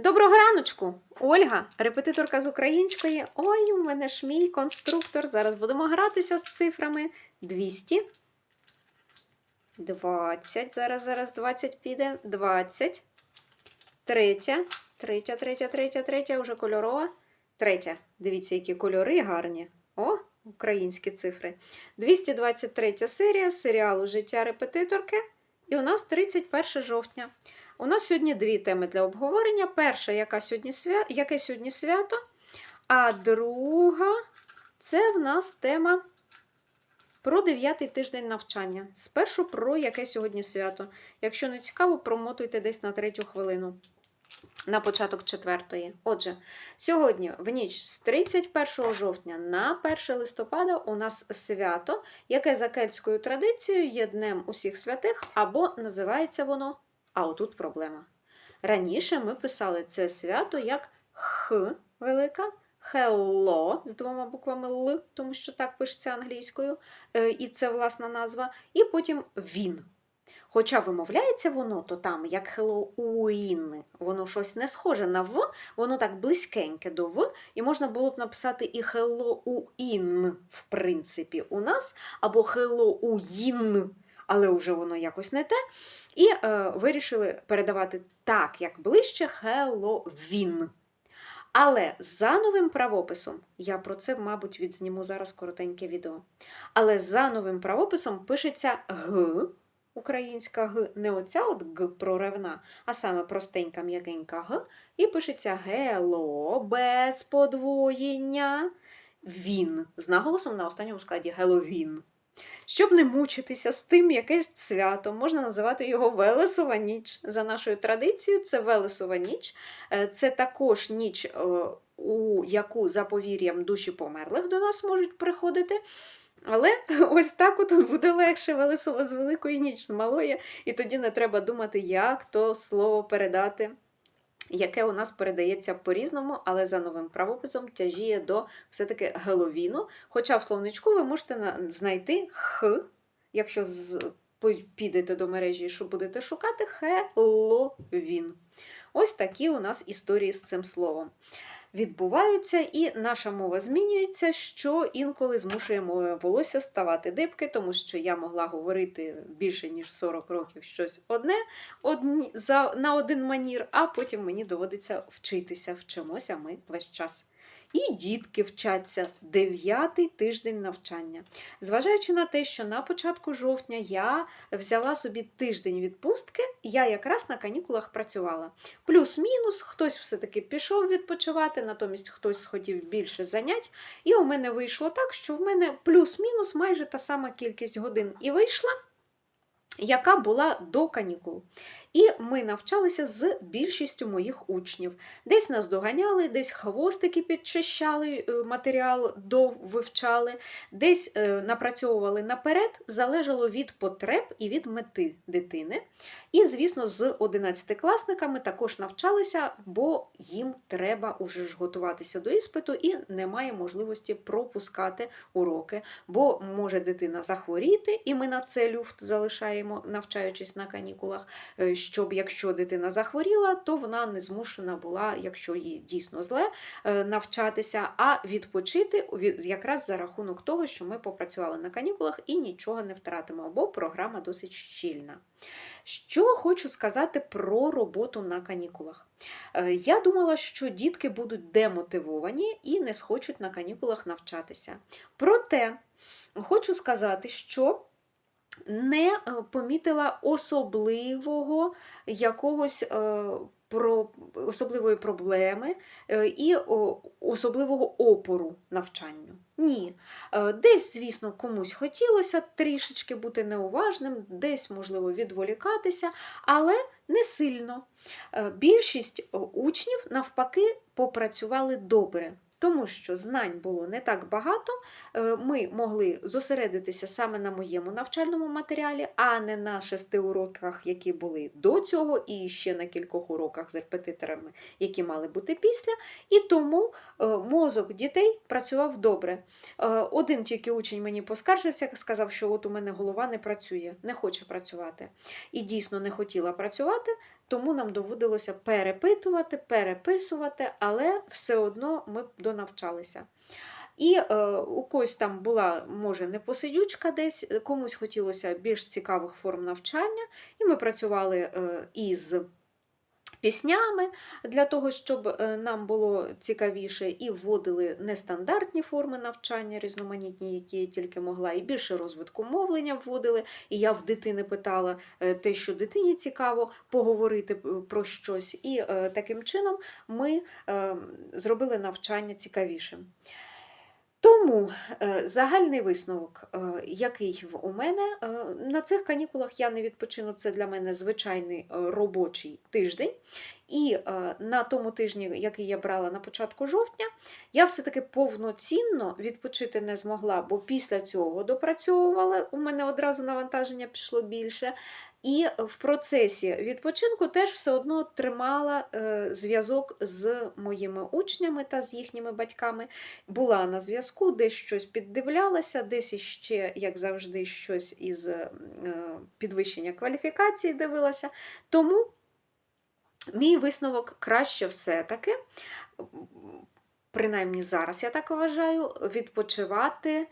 Доброго раночку! Ольга, репетиторка з української. Ой, у мене ж мій конструктор. Зараз будемо гратися з цифрами 200. 20. Зараз, зараз 20 піде. 20. Третя. Третя, третя, третя, третя, вже кольорова. Третя. Дивіться, які кольори гарні. О, українські цифри. 223 серія серіалу Життя репетиторки. І у нас 31 жовтня. У нас сьогодні дві теми для обговорення. Перша, яка сьогодні свя... яке сьогодні свято, а друга це в нас тема про дев'ятий тиждень навчання. Спершу про яке сьогодні свято. Якщо не цікаво, промотуйте десь на третю хвилину. На початок четвертої. Отже, сьогодні, в ніч з 31 жовтня на 1 листопада, у нас свято, яке за кельтською традицією є Днем усіх святих, або називається воно а отут проблема. Раніше ми писали це свято як Х велика, Хелло з двома буквами Л, тому що так пишеться англійською, е, і це власна назва, і потім він. Хоча вимовляється воно то там як Хеллоуін, воно щось не схоже на В, воно так близькеньке до В, і можна було б написати і Хеллоуін, в принципі, у нас, або Хеллоуїн, але вже воно якось не те. І е, вирішили передавати так, як ближче Хеллоуін. Але за новим правописом, я про це, мабуть, відзніму зараз коротеньке відео. Але за новим правописом пишеться Г, українська Г, не оця от Г проривна, а саме простенька м'якенька Г, і пишеться Гело без подвоєння. Він з наголосом на останньому складі Геловін. Щоб не мучитися з тим, яке свято, можна називати його Велесова ніч. За нашою традицією, це Велесова ніч. Е, Це також ніч, е, у яку за повір'ям душі померлих до нас можуть приходити. Але ось так от буде легше Велесова з великої ніч з малої, і тоді не треба думати, як то слово передати. Яке у нас передається по-різному, але за новим правописом тяжіє до все-таки Геловіну. Хоча в словничку ви можете знайти Х, якщо підете до мережі, що будете шукати, Хеловін. Ось такі у нас історії з цим словом відбуваються, і наша мова змінюється, що інколи змушує моє волосся ставати дибки, тому що я могла говорити більше ніж 40 років щось одне одні, за, на один манір, а потім мені доводиться вчитися. Вчимося ми весь час. І дітки вчаться дев'ятий тиждень навчання. Зважаючи на те, що на початку жовтня я взяла собі тиждень відпустки, я якраз на канікулах працювала. Плюс-мінус, хтось все-таки пішов відпочивати, натомість хтось схотів більше занять. І у мене вийшло так, що в мене плюс-мінус майже та сама кількість годин і вийшла, яка була до канікул. І ми навчалися з більшістю моїх учнів. Десь нас доганяли, десь хвостики підчищали, е, матеріал довивчали, десь е, напрацьовували наперед, залежало від потреб і від мети дитини. І, звісно, з 11-класниками також навчалися, бо їм треба уже ж готуватися до іспиту і немає можливості пропускати уроки, бо може дитина захворіти, і ми на це люфт залишаємо, навчаючись на канікулах. Щоб якщо дитина захворіла, то вона не змушена була, якщо їй дійсно зле, е, навчатися, а відпочити якраз за рахунок того, що ми попрацювали на канікулах і нічого не втратимо, бо програма досить щільна. Що хочу сказати про роботу на канікулах. Е, Я думала, що дітки будуть демотивовані і не схочуть на канікулах навчатися. Проте хочу сказати, що не е, помітила особливого якогось е, про особливої проблеми е, і особливого опору навчанню. Ні. Десь, звісно, комусь хотілося трішечки бути неуважним, десь, можливо, відволікатися, але не сильно. Більшість учнів, навпаки, попрацювали добре. Тому що знань було не так багато, е, ми могли зосередитися саме на моєму навчальному матеріалі, а не на шести уроках, які були до цього, і ще на кількох уроках з репетиторами, які мали бути після. І тому е, мозок дітей працював добре. Е, Один тільки учень мені поскаржився, сказав, що от у мене голова не працює, не хоче працювати. І дійсно не хотіла працювати. тому нам доводилося перепитувати, переписувати, але все одно ми донавчалися. І е, у когось там була, може, не посидючка десь, комусь хотілося більш цікавих форм навчання, і ми працювали е, із піснями для того, щоб е, нам було цікавіше, і вводили нестандартні форми навчання, різноманітні, які я тільки могла, і більше розвитку мовлення вводили. І я в дитини питала е, те, що дитині цікаво, поговорити е, про щось. І таким чином ми е, зробили навчання цікавішим. Тому е, загальний висновок, е, який у мене е, на цих канікулах я не відпочину, це для мене звичайний робочий тиждень. І на тому тижні, який я брала на початку жовтня, я все-таки повноцінно відпочити не змогла, бо після цього допрацьовувала, у мене одразу навантаження пішло більше. І в процесі відпочинку теж все одно тримала е, зв'язок з моїми учнями та з їхніми батьками. Була на зв'язку, десь щось піддивлялася, десь іще, як завжди, щось із е, підвищення кваліфікації дивилася. Тому мій висновок краще все-таки, принаймні зараз я так вважаю, відпочивати,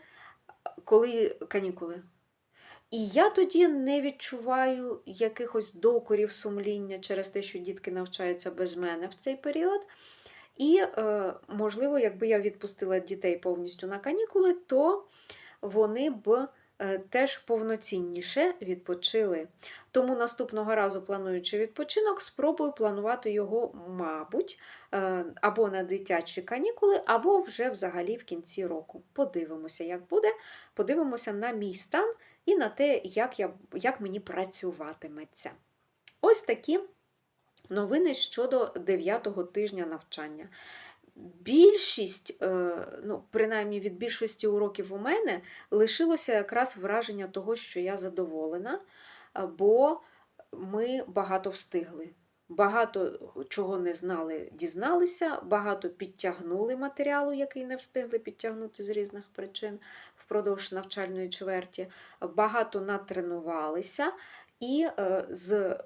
коли канікули. І я тоді не відчуваю якихось докорів сумління через те, що дітки навчаються без мене в цей період. І, е, можливо, якби я відпустила дітей повністю на канікули, то вони б е, теж повноцінніше відпочили. Тому наступного разу, плануючи відпочинок, спробую планувати його, мабуть, е, або на дитячі канікули, або вже взагалі в кінці року. Подивимося, як буде. Подивимося на мій стан і на те, як, я, як мені працюватиметься. Ось такі новини щодо 9-го тижня навчання. Більшість, е, ну, принаймні від більшості уроків у мене лишилося якраз враження того, що я задоволена, бо ми багато встигли. Багато чого не знали, дізналися, багато підтягнули матеріалу, який не встигли підтягнути з різних причин впродовж навчальної чверті, багато натренувалися і е, з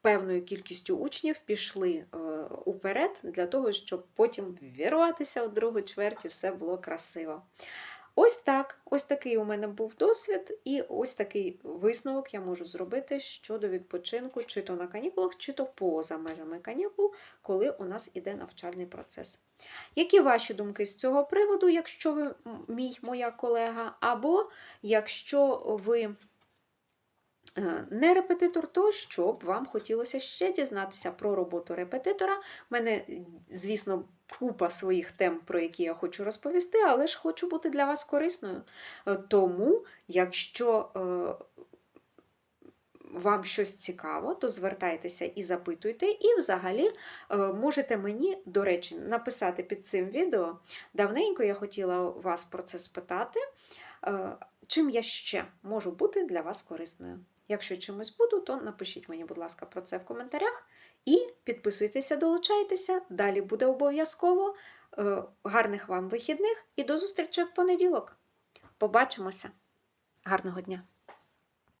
певною кількістю учнів пішли е, уперед для того, щоб потім вірватися у другу чверть і все було красиво. Ось так, ось такий у мене був досвід, і ось такий висновок я можу зробити щодо відпочинку, чи то на канікулах, чи то поза межами канікул, коли у нас іде навчальний процес. Які ваші думки з цього приводу, якщо ви мій, моя колега, або якщо ви е, не репетитор, то що б вам хотілося ще дізнатися про роботу репетитора? Мене, звісно, купа своїх тем, про які я хочу розповісти, але ж хочу бути для вас корисною. Е, Тому, якщо е, вам щось цікаво, то звертайтеся і запитуйте. І взагалі е, можете мені, до речі, написати під цим відео. Давненько я хотіла вас про це спитати, чим я ще можу бути для вас корисною. Якщо чимось буду, то напишіть мені, будь ласка, про це в коментарях. І підписуйтеся, долучайтеся. Далі буде обов'язково. Е, Гарних вам вихідних і до зустрічі в понеділок. Побачимося. Гарного дня!